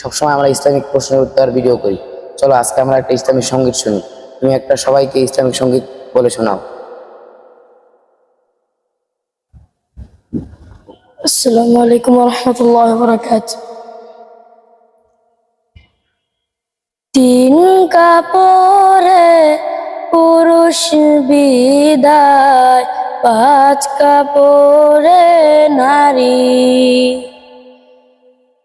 সবসময় আমরা ইসলামিক প্রশ্নের উত্তর ভিডিও করি। চলো, আজকে আমরা একটা ইসলামিক সংগীত শুনি। তুমি একটা সবাইকে ইসলামিক সংগীত বলে শোনাও। আসসালামু আলাইকুম রহমতুল্লাহ বরকাত তিন কাপড়ে পুরুষ বিদায়, পাঁচ কাপড়ে নারী।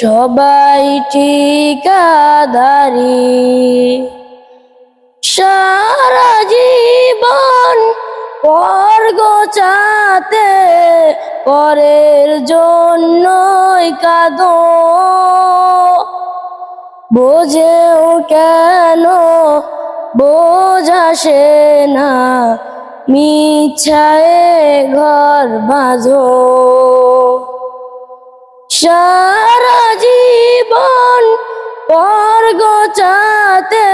সবাই ঠিকাদারি। সারা জীবন পর গোচাতে পরের জন্যই কাঁদ। বোঝেও কেন বোঝাসে না, মিছায়ে ঘর বাঁধো। সারা জীবন পর গোচাতে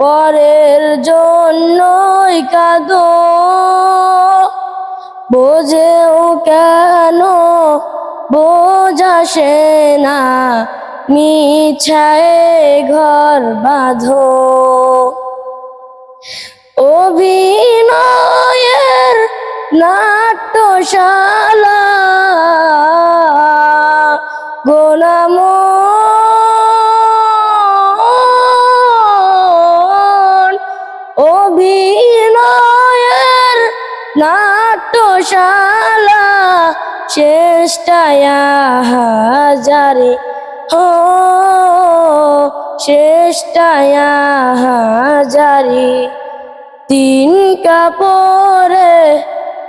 পরের জন্যই কাঁদ। বোঝেও কেন বোঝাসে না, মিছায়ে ঘর বাঁধো। অভিনয়ের নাট্যশালা নাট্যশালা চেষ্টায়া হাজারে, হো, চেষ্টায়া হাজারে। তিন কাপড়ে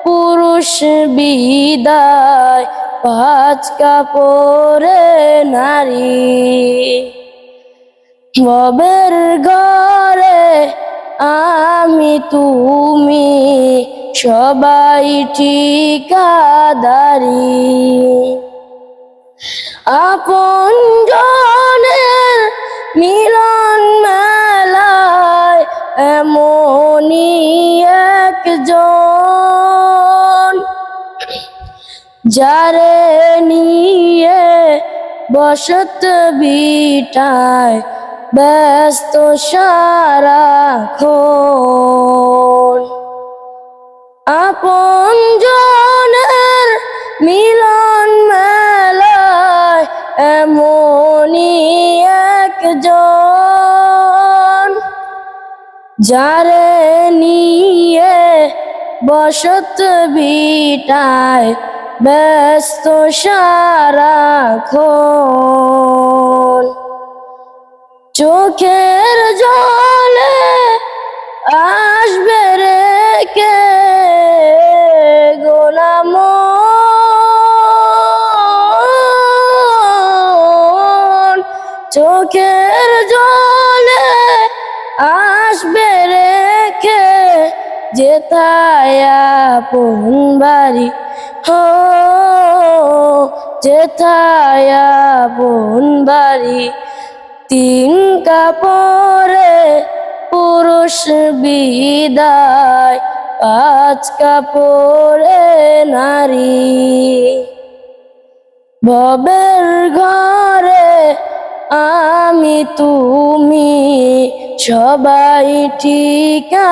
পুরুষ বিদায়, পাঁচ কাপড়ে নারী। ববের ঘরে আমি তুমি সবাই ঠিকাদারি। আপন জনের মিলন মেলায় এমনই একজন যারে নিয়ে বসত বিটায় ব্যস্ত সারাক্ষণ। আপন জনের মিলন মেলায় এমনই একজন, যারে নিয়ে বসত বিটায় ব্যস্ত সারাক্ষণ। চোখের জলে আসবে রেখে চোখের জলে আসবে রেখে যেথায়া পুন বাড়ি। হো যেথায়া পুন বাড়ি। তিন কাপড়ে পুরুষ বিদায়, পাঁচ কাপড়ে নারী। ভবের ঘরে আমি তুমি সবাই ঠিকাদারি।